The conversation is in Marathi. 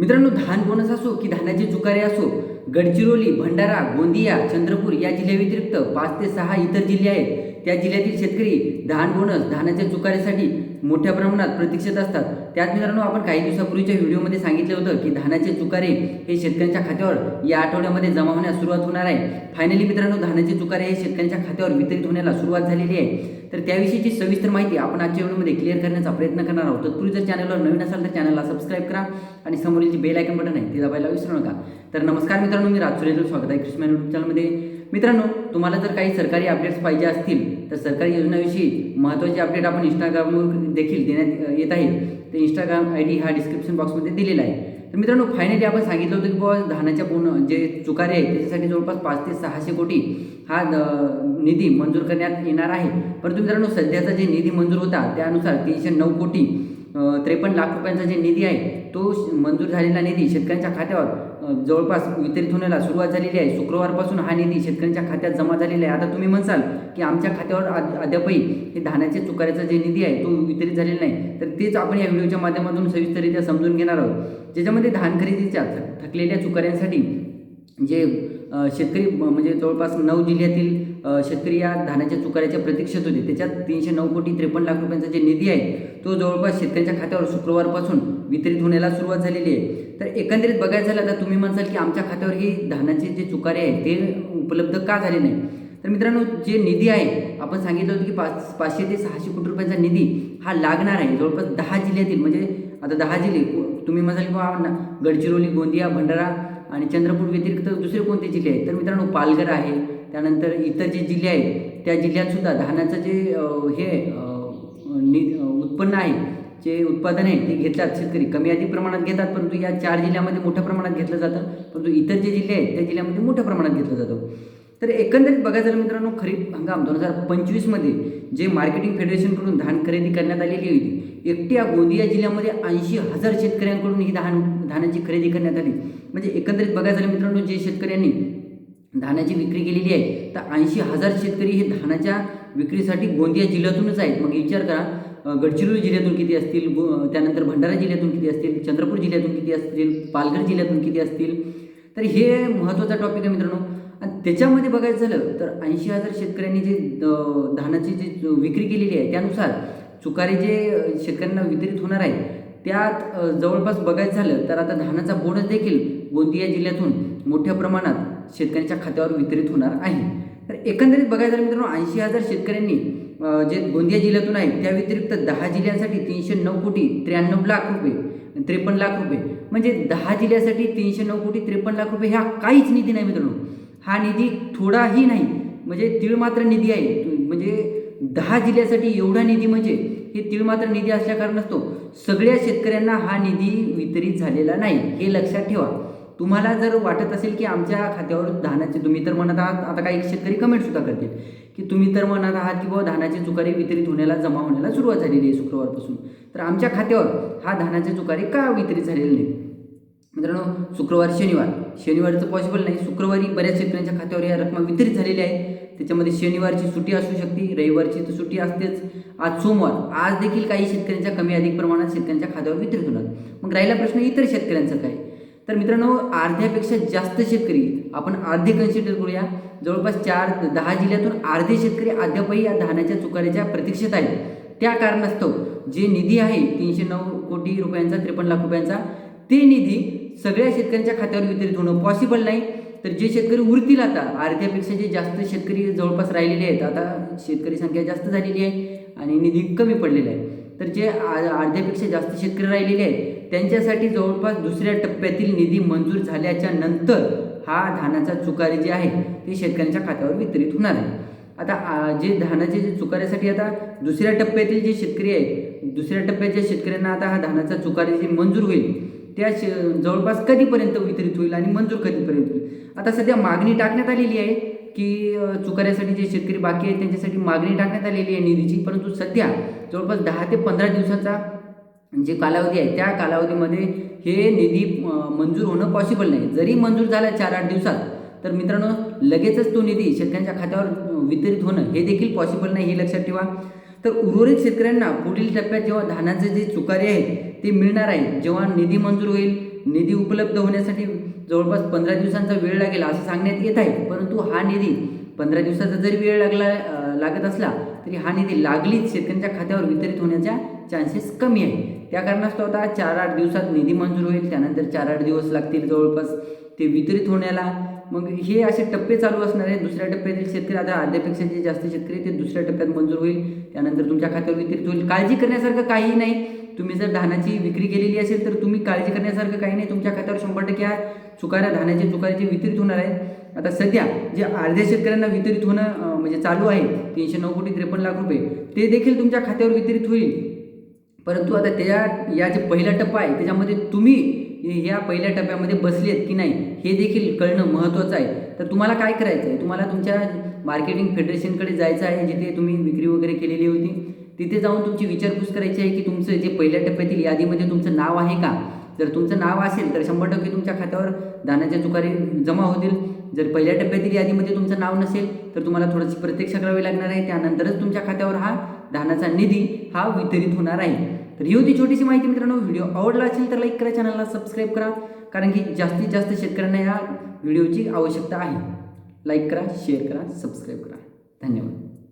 मित्रांनो धान बोनस असो की धानाचे चुकारे असो गडचिरोली भंडारा गोंदिया चंद्रपूर या जिल्ह्याव्यतिरिक्त पाच ते सहा इतर जिल्हे आहेत. त्या जिल्ह्यातील शेतकरी धान बोनस धानाच्या चुकाऱ्यासाठी मोठ्या प्रमाणात प्रतीक्षेत असतात. त्यात मित्रांनो आपण काही दिवसापूर्वीच्या व्हिडिओमध्ये सांगितलं होतं की धानाचे चुकारे हे शेतकऱ्यांच्या खात्यावर या आठवड्यामध्ये जमा होण्यास सुरुवात होणार आहे. फायनली मित्रांनो धानाचे चुकारे हे शेतकऱ्यांच्या खात्यावर वितरित होण्याला सुरुवात झालेली आहे. तर त्याविषयीची सविस्तर माहिती आपण आजच्या व्हिडिओमध्ये क्लिअर करण्याचा प्रयत्न करणार आहोत. तत्पूर्वी जर चॅनलवर नवीन असाल तर चॅनलला सबस्क्राईब करा आणि समोरील जे बेल आयकन बटन आहे ते दाबायला विसरू नका. तर नमस्कार मित्रांनो मी राजसूर्यजवळ स्वागत आहे कृष्ण यूट्यूब चॅनलमध्ये मित्रांनो तुम्हाला जर काही सरकारी अपडेट्स पाहिजे असतील तर सरकारी योजनाविषयी महत्त्वाचे अपडेट आपण इंस्टाग्रामवर देखील देण्यात येत आहे. तर इंस्टाग्राम आय डी हा डिस्क्रिप्शन बॉक्समध्ये दिलेला आहे. तर मित्रांनो फायनली आपण सांगितलं होतं की बाबा धानाच्या पूर्ण जे चुकारे आहेत त्याच्यासाठी जवळपास पाच ते सहाशे कोटी हा द- निधी मंजूर करण्यात येणार आहे. परंतु मित्रांनो सध्याचा जे निधी मंजूर होता त्यानुसार तीनशे नऊ कोटी त्रेपन्न लाख रुपयांचा जे निधी आहे तो श- मंजूर झालेला निधी शेतकऱ्यांच्या खात्यावर जवळपास वितरित होण्याला सुरुवात झालेली आहे. शुक्रवारपासून हा निधी शेतकऱ्यांच्या खात्यात जमा झालेला आहे. आता तुम्ही म्हणसाल की आमच्या खात्यावर आद- अद्यापही हे धान्याच्या चुकाऱ्याचा जे निधी आहे तो वितरित झालेला नाही. तर तेच आपण या व्हिडिओच्या माध्यमातून सविस्तररित्या समजून घेणार आहोत. ज्याच्यामध्ये धान खरेदीच्या थकलेल्या चुकाऱ्यांसाठी जे शेतकरी म्हणजे जवळपास नऊ जिल्ह्यातील शेतकरी या धानाच्या चुकाऱ्याच्या प्रतीक्षेत होते. त्याच्यात तीनशे नऊ कोटी त्रेपन्न लाख रुपयांचा जे निधी आहे तो जवळपास शेतकऱ्यांच्या खात्यावर शुक्रवारपासून वितरित होण्याला सुरुवात झालेली आहे. तर एकंदरीत बघायचं झालं तर तुम्ही म्हणसाल की आमच्या खात्यावर ही धानाचे जे चुकारे आहे ते उपलब्ध का झाले नाही? तर मित्रांनो जे निधी आहे आपण सांगितलं होतं की पाच पाचशे ते सहाशे कोटी रुपयांचा निधी हा लागणार आहे. जवळपास दहा जिल्ह्यातील म्हणजे आता दहा जिल्हे तुम्ही म्हणाल की बाबा गडचिरोली गोंदिया भंडारा आणि चंद्रपूर व्यतिरिक्त दुसरे कोणते जिल्हे आहेत? तर मित्रांनो पालघर आहे त्यानंतर इतर जे जिल्हे आहेत त्या जिल्ह्यातसुद्धा धानाचं जे हे नि उत्पन्न आहे जे उत्पादन आहे ते घेतात शेतकरी. कमी अधिक प्रमाणात घेतात परंतु या चार जिल्ह्यामध्ये मोठ्या प्रमाणात घेतलं जातं. परंतु इतर जे जिल्हे आहेत त्या जिल्ह्यामध्ये मोठ्या प्रमाणात घेतलं जातं. तर एकंदरीत बघा झालं मित्रांनो खरीप हंगाम दोन हजार पंचवीसमध्ये जे मार्केटिंग फेडरेशनकडून धान खरेदी करण्यात आलेली होती एकट्या गोंदिया जिल्ह्यामध्ये ऐंशी हजार शेतकऱ्यांकडून ही धान धानाची खरेदी करण्यात आली. म्हणजे एकंदरीत बघा झालं मित्रांनो जे शेतकऱ्यांनी धानाची विक्री केलेली आहे तर ऐंशी हजार शेतकरी हे धानाच्या विक्रीसाठी गोंदिया जिल्ह्यातूनच आहेत. मग विचार करा गडचिरोली जिल्ह्यातून किती असतील त्यानंतर भंडारा जिल्ह्यातून किती असतील चंद्रपूर जिल्ह्यातून किती असतील पालघर जिल्ह्यातून किती असतील? तर हे महत्त्वाचा टॉपिक आहे मित्रांनो. आणि त्याच्यामध्ये बघायचं झालं तर ऐंशी हजार शेतकऱ्यांनी जे धानाची जी विक्री केलेली आहे त्यानुसार चुकारे जे शेतकऱ्यांना वितरित होणार आहे त्यात जवळपास बघायचं झालं तर आता धानाचा बोनस देखील गोंदिया जिल्ह्यातून मोठ्या प्रमाणात शेतकऱ्यांच्या खात्यावर वितरित होणार आहे. तर एकंदरीत बघायचं झालं मित्रांनो ऐंशी हजार शेतकऱ्यांनी जे गोंदिया जिल्ह्यातून आहे त्या व्यतिरिक्त दहा जिल्ह्यांसाठी तीनशे नऊ कोटी त्र्याण्णव लाख रुपये त्रेपन्न लाख रुपये. म्हणजे दहा जिल्ह्यासाठी तीनशे नऊ कोटी त्रेपन्न लाख रुपये हा काहीच निधी नाही मित्रांनो. हा निधी थोडाही नाही. म्हणजे तीळमात्र निधी आहे. म्हणजे दहा जिल्ह्यासाठी एवढा निधी म्हणजे हे तिळमात्र निधी असल्या कारणास्तव सगळ्या शेतकऱ्यांना हा निधी वितरित झालेला नाही हे लक्षात ठेवा. तुम्हाला जर वाटत असेल की आमच्या खात्यावर धानाचे तुम्ही तर म्हणत आहात आता काही शेतकरी कमेंटसुद्धा करतील की तुम्ही तर म्हणत आहात की बाबा धानाचे चुकारे वितरित होण्याला जमा होण्याला सुरुवात झालेली आहे शुक्रवारपासून. तर आमच्या खात्यावर हा धानाचे चुकारे का वितरित झालेले नाही? मित्रांनो शुक्रवार शनिवार. शनिवारचं पॉसिबल नाही. शुक्रवारी बऱ्याच शेतकऱ्यांच्या खात्यावर या रक्कम वितरित झालेल्या आहे. त्याच्यामध्ये शनिवारची सुट्टी असू शकते रविवारची तर सुट्टी असतेच. आज सोमवार. आज देखील काही शेतकऱ्यांच्या कमी अधिक प्रमाणात शेतकऱ्यांच्या खात्यावर वितरित होणार. मग राहिला प्रश्न इतर शेतकऱ्यांचा काय? तर मित्रांनो अर्ध्यापेक्षा जास्त शेतकरी आपण अर्धे कन्सिडर करूया. जवळपास चार दहा जिल्ह्यातून अर्धे शेतकरी अद्यापही या धानाच्या चुकाऱ्याच्या प्रतीक्षेत आहेत. त्या कारणास्तव जे निधी आहे तीनशे नऊ कोटी रुपयांचा त्रेपन्न लाख रुपयांचा ते निधी सगळ्या शेतकऱ्यांच्या खात्यावर वितरित होणं पॉसिबल नाही. तर जे शेतकरी उरतील आता अर्ध्यापेक्षा जे जास्त शेतकरी जवळपास राहिलेले आहेत आता शेतकरी संख्या जास्त झालेली आहे आणि निधी कमी पडलेला आहे. तर जे आ- अर्ध्यापेक्षा जास्त शेतकरी राहिलेले आहेत त्यांच्यासाठी जवळपास दुसऱ्या टप्प्यातील निधी मंजूर झाल्याच्यानंतर हा धानाचा चुकारे जे आहे ते शेतकऱ्यांच्या खात्यावर वितरित होणार आहे. आता जे धानाचे जे चुकाऱ्यासाठी आता दुसऱ्या टप्प्यातील जे शेतकरी आहेत दुसऱ्या टप्प्याच्या शेतकऱ्यांना आता हा धानाचा चुकारे जे मंजूर होईल त्या जवळपास कधीपर्यंत वितरित होईल आणि मंजूर कधीपर्यंत होईल? आता सध्या मागणी टाकण्यात आलेली आहे की चुकऱ्यासाठी चुकाऱ्यासाठी जे शेतकरी बाकी आहेत त्यांच्यासाठी मागणी टाकण्यात आलेली आहे निधीची परंतु सध्या जवळपास दहा ते पंधरा दिवसाचा जे कालावधी आहे त्या कालावधीमध्ये हे निधी मंजूर होणं पॉसिबल नाही. जरी मंजूर झाला चार आठ दिवसात तर मित्रांनो लगेचच तो निधी शेतकऱ्यांच्या खात्यावर वितरित होणं हे देखील पॉसिबल नाही हे लक्षात ठेवा. तर उर्वरित शेतकऱ्यांना पुढील टप्प्यात जेव्हा धानाचे जे चुकारे आहेत ते मिळणार आहे जेव्हा निधी मंजूर होईल निधी उपलब्ध होण्यासाठी जवळपास पंधरा दिवसांचा वेळ लागेल असं सांगण्यात येत आहे. परंतु हा निधी पंधरा दिवसाचा जरी वेळ लागला लागत असला तरी हा निधी लागलीच शेतकऱ्यांच्या खात्यावर वितरित होण्याच्या चान्सेस कमी आहे त्या कारणास्तव आता चार आठ दिवसात निधी मंजूर होईल त्यानंतर चार आठ दिवस लागतील जवळपास ते वितरित होण्याला. मग हे असे टप्पे चालू असणार आहेत. दुसऱ्या टप्प्यातील शेतकरी आता अर्ध्यापेक्षा जे जास्त शेतकरी ते दुसऱ्या टप्प्यात मंजूर होईल. त्यानंतर तुमच्या खात्यावर वितरित होईल. काळजी करण्यासारखं काही नाही. तुम्ही जर धानाची विक्री केलेली असेल तर तुम्ही काळजी करण्यासारखं काही नाही. तुमच्या खात्यावर शंभर टक्के आहे चुकाऱ्या धानाचे चुकाऱ्याचे वितरित होणार आहेत. आता सध्या जे अर्ध्या शेतकऱ्यांना वितरित होणं म्हणजे चालू आहे तीनशे नऊ कोटी त्रेपन्न लाख रुपये ते देखील तुमच्या खात्यावर वितरित होईल. परंतु आता त्या या जे पहिला टप्पा आहे त्याच्यामध्ये तुम्ही या पहिल्या टप्प्यामध्ये बसलेत की नाही हे देखील कळणं महत्त्वाचं आहे. तर तुम्हाला काय करायचं आहे? तुम्हाला तुमच्या मार्केटिंग फेडरेशनकडे जायचं आहे जिथे तुम्ही विक्री वगैरे केलेली होती. तिथे जाऊन तुमची विचारपूस करायची आहे की तुमचं जे पहिल्या टप्प्यातील यादीमध्ये तुमचं नाव आहे का? जर तुमचं नाव असेल तर शंभर टक्के तुमच्या खात्यावर धानाच्या चुकारे जमा होतील. जर पहिल्या टप्प्यातील यादीमध्ये तुमचं नाव नसेल तर तुम्हाला थोडीशी प्रतीक्षा करावी लागणार आहे. त्यानंतरच तुमच्या खात्यावर हा दानाचा निधी हा वितरित होणार आहे. तर ही होती छोटीशी माहिती मित्रांनो. व्हिडिओ आवडला असेल तर लाईक करा चॅनलला सबस्क्राईब करा कारण की जास्तीत जास्त शेतकऱ्यांना या व्हिडिओची आवश्यकता आहे. लाईक करा शेअर करा सबस्क्राईब करा. धन्यवाद.